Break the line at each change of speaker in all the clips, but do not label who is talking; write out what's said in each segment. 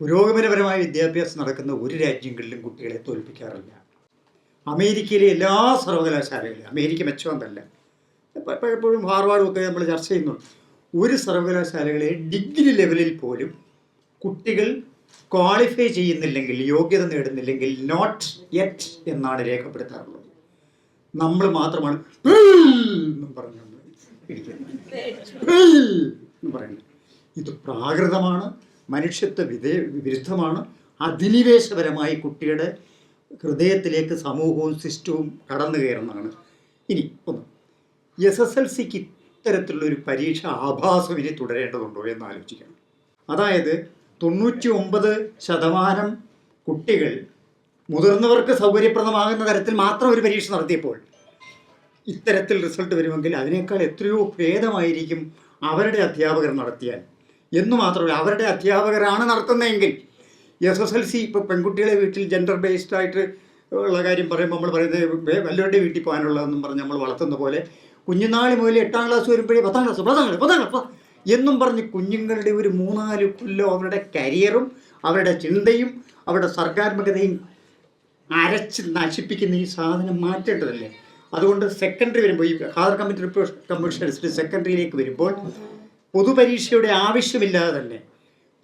പുരോഗമനപരമായ വിദ്യാഭ്യാസം നടക്കുന്ന ഒരു രാജ്യങ്ങളിലും കുട്ടികളെ തോൽപ്പിക്കാറില്ല. അമേരിക്കയിലെ എല്ലാ സർവകലാശാലകളിലും അമേരിക്ക മെച്ചമെന്നല്ല പലപ്പോഴും ഹാർവാർഡും ഒക്കെ നമ്മൾ ചർച്ച ചെയ്യുന്നുണ്ട് ഒരു സർവകലാശാലകളെ ഡിഗ്രി ലെവലിൽ പോലും കുട്ടികൾ ക്വാളിഫൈ ചെയ്യുന്നില്ലെങ്കിൽ യോഗ്യത നേടുന്നില്ലെങ്കിൽ നോട്ട് യെറ്റ് എന്നാണ് രേഖപ്പെടുത്താറുള്ളത്. നമ്മൾ മാത്രമാണ് എന്നും പറഞ്ഞു ഇരിക്കുന്നത്. പറയുന്നത്. ഇത് പ്രാകൃതമാണ്. മനുഷ്യത്വ വിധേ വിരുദ്ധമാണ്. അധിനിവേശപരമായി കുട്ടിയുടെ ഹൃദയത്തിലേക്ക് സമൂഹവും സിസ്റ്റവും കടന്നു കയറുന്നതാണ്. ഇനി ഒന്ന്. എസ് എസ് എൽ സിക്ക് ഇത്തരത്തിലുള്ള ഒരു പരീക്ഷ ആഭാസം ഇനി തുടരേണ്ടതുണ്ടോ എന്ന് ആലോചിക്കണം. അതായത് തൊണ്ണൂറ്റി ഒമ്പത് ശതമാനം കുട്ടികൾ മുതിർന്നവർക്ക് സൗകര്യപ്രദമാകുന്ന തരത്തിൽ മാത്രം ഒരു പരീക്ഷ നടത്തിയപ്പോൾ ഇത്തരത്തിൽ റിസൾട്ട് വരുമെങ്കിൽ അതിനേക്കാൾ എത്രയോ ഭേദമായിരിക്കും അവരുടെ അധ്യാപകർ നടത്തിയാൽ. എന്ന് മാത്രമല്ല അവരുടെ അധ്യാപകരാണ് നടത്തുന്നതെങ്കിൽ. എസ് എസ് എൽ സി ഇപ്പോൾ പെൺകുട്ടികളെ വീട്ടിൽ ജെൻഡർ ബേസ്ഡ് ആയിട്ട് ഉള്ള കാര്യം പറയുമ്പോൾ നമ്മൾ പറയുന്നത് വല്ലവരുടെ വീട്ടിൽ പോകാനുള്ളതെന്നും പറഞ്ഞ് നമ്മൾ വളർത്തുന്ന പോലെ കുഞ്ഞുനാളി മുതൽ എട്ടാം ക്ലാസ് വരുമ്പോഴേ പത്താം ക്ലാസ് പത്താം ക്ലാസ് പത്താം ക്ലാസ് എന്നും പറഞ്ഞ് കുഞ്ഞുങ്ങളുടെ ഒരു മൂന്നാൽ കൊല്ലം അവരുടെ കരിയറും അവരുടെ ചിന്തയും അവരുടെ സർഗാത്മകതയും അരച്ച് നശിപ്പിക്കുന്ന ഈ സാധനം മാറ്റേണ്ടതല്ലേ? അതുകൊണ്ട് സെക്കൻഡറി വരുമ്പോൾ ഈ ഹാദർ കമ്മിറ്റി റിപ്പോർട്ട് കമ്മീഷൻ സെക്കൻഡറിയിലേക്ക് വരുമ്പോൾ പൊതുപരീക്ഷയുടെ ആവശ്യമില്ലാതെ തന്നെ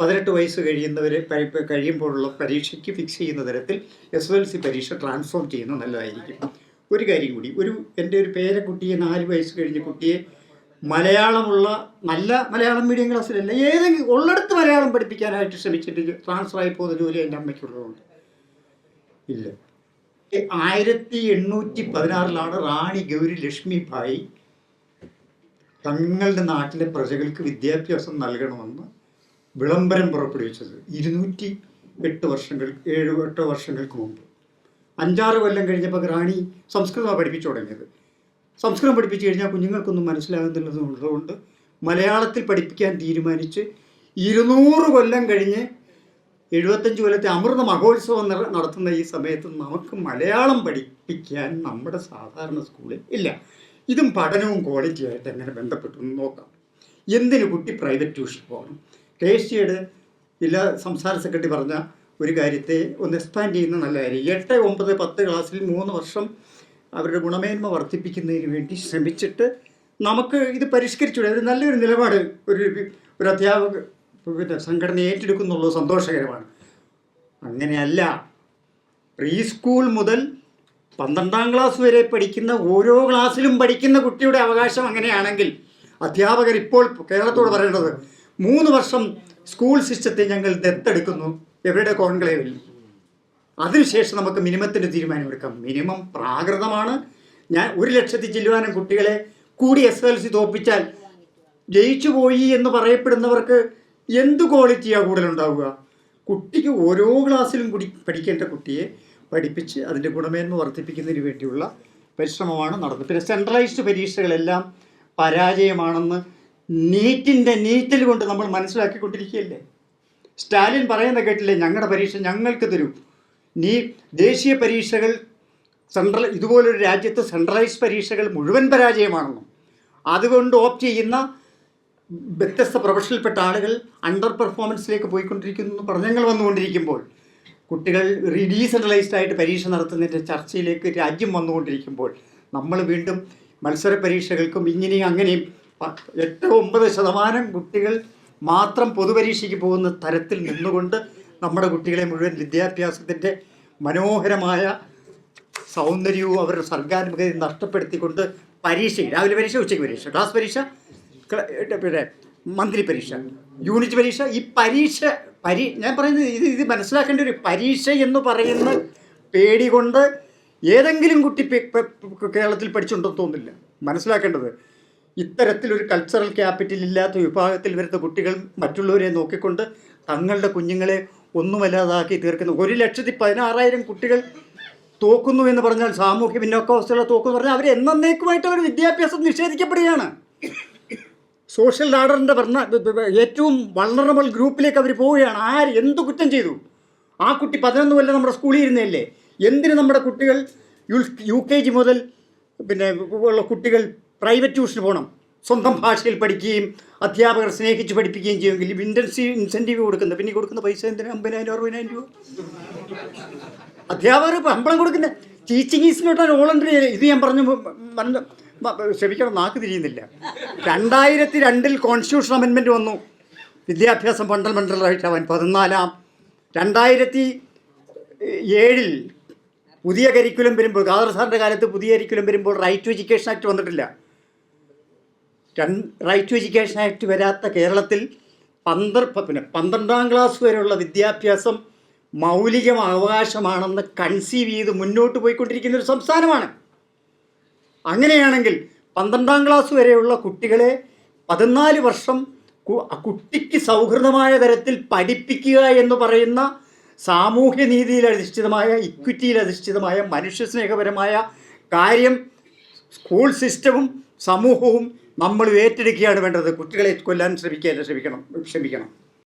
പതിനെട്ട് വയസ്സ് കഴിയുന്നവരെ കഴി- കഴിയുമ്പോഴുള്ള പരീക്ഷയ്ക്ക് ഫിക്സ് ചെയ്യുന്ന തരത്തിൽ എസ് എൽ സി പരീക്ഷ ട്രാൻസ്ഫോം ചെയ്യുന്നത് നല്ലതായിരിക്കും. ഒരു കാര്യം കൂടി ഒരു എന്റെ ഒരു പേരക്കുട്ടിയെ നാല് വയസ്സ് കഴിഞ്ഞ കുട്ടിയെ മലയാളമുള്ള നല്ല മലയാളം മീഡിയം ക്ലാസ്സിലല്ല ഏതെങ്കിലും ഉള്ളിടത്ത് മലയാളം പഠിപ്പിക്കാനായിട്ട് ശ്രമിച്ചിട്ട് ട്രാൻസ്ഫർ ആയി പോകുന്ന ജോലി എന്റെ അമ്മയ്ക്കുള്ളതുകൊണ്ട്. ഇല്ല. ആയിരത്തി എണ്ണൂറ്റി പതിനാറിലാണ് റാണി ഗൗരി ലക്ഷ്മി ഭായി തങ്ങളുടെ നാട്ടിലെ പ്രജകൾക്ക് വിദ്യാഭ്യാസം നൽകണമെന്ന് വിളംബരം പുറപ്പെടുവിച്ചത് ഇരുന്നൂറ്റി എട്ട് വർഷങ്ങൾ ഏഴ് എട്ട് വർഷങ്ങൾക്ക് മുമ്പ്. അഞ്ചാറ് കൊല്ലം കഴിഞ്ഞപ്പോൾ റാണി സംസ്കൃതമാണ് പഠിപ്പിച്ചു തുടങ്ങിയത്. സംസ്കൃതം പഠിപ്പിച്ചു കഴിഞ്ഞാൽ കുഞ്ഞുങ്ങൾക്കൊന്നും മനസ്സിലാകുന്നില്ലതുകൊണ്ട് മലയാളത്തിൽ പഠിപ്പിക്കാൻ തീരുമാനിച്ച് ഇരുന്നൂറ് കൊല്ലം കഴിഞ്ഞ് എഴുപത്തഞ്ച് കൊല്ലത്തെ അമൃത മഹോത്സവം നടത്തുന്ന ഈ സമയത്ത് നമുക്ക് മലയാളം പഠിപ്പിക്കാൻ നമ്മുടെ സാധാരണ സ്കൂളിൽ ഇല്ല. ഇതും പഠനവും ക്വാളിറ്റി ആയിട്ട് എങ്ങനെ ബന്ധപ്പെട്ടു എന്ന് നോക്കാം. എന്തിന് കുട്ടി പ്രൈവറ്റ് ട്യൂഷൻ പോകണം? കെ എസ് സിയുടെ ജില്ലാ സംസ്ഥാന സെക്രട്ടറി പറഞ്ഞ ഒരു കാര്യത്തെ ഒന്ന് എക്സ്പാൻഡ് ചെയ്യുന്ന നല്ല കാര്യം. എട്ട് ഒമ്പത് പത്ത് ക്ലാസ്സിൽ മൂന്ന് വർഷം അവരുടെ ഗുണമേന്മ വർദ്ധിപ്പിക്കുന്നതിന് വേണ്ടി ശ്രമിച്ചിട്ട് നമുക്ക് ഇത് പരിഷ്കരിച്ചുകൂടെ? ഒരു നല്ലൊരു നിലപാട് ഒരു ഒരു അധ്യാപക പിന്നെ സംഘടന ഏറ്റെടുക്കുന്നുള്ളത് സന്തോഷകരമാണ്. അങ്ങനെയല്ല. പ്രീ സ്കൂൾ മുതൽ പന്ത്രണ്ടാം ക്ലാസ് വരെ പഠിക്കുന്ന ഓരോ ക്ലാസ്സിലും പഠിക്കുന്ന കുട്ടിയുടെ അവകാശം അങ്ങനെയാണെങ്കിൽ അധ്യാപകർ ഇപ്പോൾ കേരളത്തോട് പറയേണ്ടത് മൂന്ന് വർഷം സ്കൂൾ സിസ്റ്റത്തെ ഞങ്ങൾ ദത്തെടുക്കുന്നു. എവരുടെ കോൺക്ലേവിൽ? അതിനുശേഷം നമുക്ക് മിനിമത്തിന്റെ തീരുമാനമെടുക്കാം മിനിമം പ്രാകൃതമാണ്. ഞാൻ ഒരു ലക്ഷത്തി ചെല്ലുവാനും കുട്ടികളെ കൂടി എസ് എൽ സി തോപ്പിച്ചാൽ ജയിച്ചു പോയി എന്ന് പറയപ്പെടുന്നവർക്ക് എന്ത് ക്വാളിറ്റിയാണ് കൂടുതലുണ്ടാവുക? കുട്ടിക്ക് ഓരോ ക്ലാസ്സിലും കൂടി പഠിക്കേണ്ട കുട്ടിയെ പഠിപ്പിച്ച് അതിന്റെ ഗുണമേന്മ വർദ്ധിപ്പിക്കുന്നതിന് വേണ്ടിയുള്ള പരിശ്രമമാണ് നടന്നത്. പിന്നെ സെൻട്രലൈസ്ഡ് പരീക്ഷകളെല്ലാം പരാജയമാണെന്ന് നീറ്റിന്റെ നീറ്റിൽ കൊണ്ട് നമ്മൾ മനസ്സിലാക്കിക്കൊണ്ടിരിക്കുകയല്ലേ? സ്റ്റാലിൻ പറയുന്ന കേട്ടില്ലേ? ഞങ്ങളുടെ പരീക്ഷ ഞങ്ങൾക്ക് തരൂ. നീ ദേശീയ പരീക്ഷകൾ സെൻട്രൽ ഇതുപോലൊരു രാജ്യത്ത് സെൻട്രലൈസ്ഡ് പരീക്ഷകൾ മുഴുവൻ പരാജയമാണെന്നും അതുകൊണ്ട് ഓപ്റ്റ് ചെയ്യുന്ന വ്യത്യസ്ത പ്രൊഫഷനിൽപ്പെട്ട ആളുകൾ അണ്ടർ പെർഫോമൻസിലേക്ക് പോയിക്കൊണ്ടിരിക്കുന്നു പറഞ്ഞങ്ങൾ വന്നുകൊണ്ടിരിക്കുമ്പോൾ കുട്ടികൾ ഡീസെൻട്രലൈസ്ഡ് ആയിട്ട് പരീക്ഷ നടത്തുന്നതിന്റെ ചർച്ചയിലേക്ക് രാജ്യം വന്നുകൊണ്ടിരിക്കുമ്പോൾ നമ്മൾ വീണ്ടും മത്സര പരീക്ഷകൾക്കും ഇങ്ങനെയും അങ്ങനെയും എട്ട് ഒമ്പത് ശതമാനം കുട്ടികൾ മാത്രം പൊതുപരീക്ഷയ്ക്ക് പോകുന്ന തരത്തിൽ നിന്നുകൊണ്ട് നമ്മുടെ കുട്ടികളെ മുഴുവൻ വിദ്യാഭ്യാസത്തിന്റെ മനോഹരമായ സൗന്ദര്യവും അവരുടെ സർഗാത്മകതയും നഷ്ടപ്പെടുത്തിക്കൊണ്ട് പരീക്ഷ രാവിലെ പരീക്ഷ ഉച്ചയ്ക്ക് പരീക്ഷ ക്ലാസ് പരീക്ഷ പിന്നെ മന്ത്രി പരീക്ഷ യൂണിറ്റ് പരീക്ഷ ഈ പരീക്ഷ പരീ ഞാൻ പറയുന്നത് ഇത് ഇത് മനസ്സിലാക്കേണ്ട ഒരു പരീക്ഷ എന്ന് പറയുന്ന പേടി കൊണ്ട് ഏതെങ്കിലും കുട്ടി കേരളത്തിൽ പഠിച്ചുണ്ടെന്ന് തോന്നില്ല മനസ്സിലാക്കേണ്ടത് ഇത്തരത്തിലൊരു കൾച്ചറൽ ക്യാപിറ്റൽ ഇല്ലാത്ത വിഭാഗത്തിൽ വരുന്ന കുട്ടികൾ മറ്റുള്ളവരെ നോക്കിക്കൊണ്ട് തങ്ങളുടെ കുഞ്ഞുങ്ങളെ ഒന്നുമല്ലാതാക്കി തീർക്കുന്ന ഒരു ലക്ഷത്തി പതിനാറായിരം കുട്ടികൾ തോക്കുന്നു എന്ന് പറഞ്ഞാൽ സാമൂഹ്യ പിന്നോക്കാവസ്ഥയുള്ള തോക്കുന്നു പറഞ്ഞാൽ അവർ എന്നേക്കുമായിട്ട് അവർ വിദ്യാഭ്യാസം നിഷേധിക്കപ്പെടുകയാണ്. സോഷ്യൽ ലാഡറിന്റെ ഭരണ ഏറ്റവും വളർന്നബിൾ ഗ്രൂപ്പിലേക്ക് അവർ പോവുകയാണ്. ആര് എന്ത് കുറ്റം ചെയ്തു? ആ കുട്ടി പതിനൊന്ന് കൊല്ലം നമ്മുടെ സ്കൂളിൽ ഇരുന്നതല്ലേ? എന്തിന് നമ്മുടെ കുട്ടികൾ യു യു കെ ജി മുതൽ പിന്നെ ഉള്ള കുട്ടികൾ പ്രൈവറ്റ് ട്യൂഷന് പോകണം സ്വന്തം ഭാഷയിൽ പഠിക്കുകയും അധ്യാപകർ സ്നേഹിച്ച് പഠിപ്പിക്കുകയും ചെയ്യുമെങ്കിൽ ഇന്റൻസീവ് ഇൻസെന്റീവ് കൊടുക്കുന്നത്. പിന്നെ കൊടുക്കുന്ന പൈസ എന്തിനാ? അമ്പതിനായിരം അറുപതിനായിരം രൂപ? അധ്യാപകർ ശമ്പളം കൊടുക്കുന്ന. ടീച്ചിങ് ഈസ് നോട്ട് ഇത് ഞാൻ പറഞ്ഞു പറഞ്ഞു ക്ഷമിക്കണം നാക്ക് തിരിയുന്നില്ല. രണ്ടായിരത്തി രണ്ടിൽ കോൺസ്റ്റിറ്റ്യൂഷൻ അമെൻമെന്റ് വന്നു. വിദ്യാഭ്യാസം ഫണ്ടമെന്റൽ റൈറ്റ് അവൻ പതിനാലാം. രണ്ടായിരത്തി ഏഴിൽ പുതിയ കരിക്കുലം വരുമ്പോൾ ഖാദർ സാറിന്റെ കാലത്ത് പുതിയ കരിക്കുലം വരുമ്പോൾ റൈറ്റ് ടു എഡ്യൂക്കേഷൻ ആക്ട് വന്നിട്ടില്ല. റൈറ്റ് ടു എഡ്യൂക്കേഷൻ ആക്ട് വരാത്ത കേരളത്തിൽ പന്ത്ര പിന്നെ പന്ത്രണ്ടാം ക്ലാസ് വരെയുള്ള വിദ്യാഭ്യാസം മൗലിക അവകാശമാണെന്ന് കൺസീവ് ചെയ്ത് മുന്നോട്ട് പോയിക്കൊണ്ടിരിക്കുന്ന ഒരു സംസ്ഥാനമാണ്. അങ്ങനെയാണെങ്കിൽ പന്ത്രണ്ടാം ക്ലാസ് വരെയുള്ള കുട്ടികളെ പതിനാല് വർഷം കുട്ടിക്ക് സൗഹൃദമായ തരത്തിൽ പഠിപ്പിക്കുക എന്ന് പറയുന്ന സാമൂഹ്യ നീതിയിൽ അധിഷ്ഠിതമായ ഇക്വിറ്റിയിൽ അധിഷ്ഠിതമായ മനുഷ്യസ്നേഹപരമായ കാര്യം സ്കൂൾ സിസ്റ്റവും സമൂഹവും നമ്മൾ ഏറ്റെടുക്കുകയാണ് വേണ്ടത്. കുട്ടികളെ കൊല്ലാൻ ശ്രമിക്കാൻ ശ്രമിക്കണം ക്ഷമിക്കണം.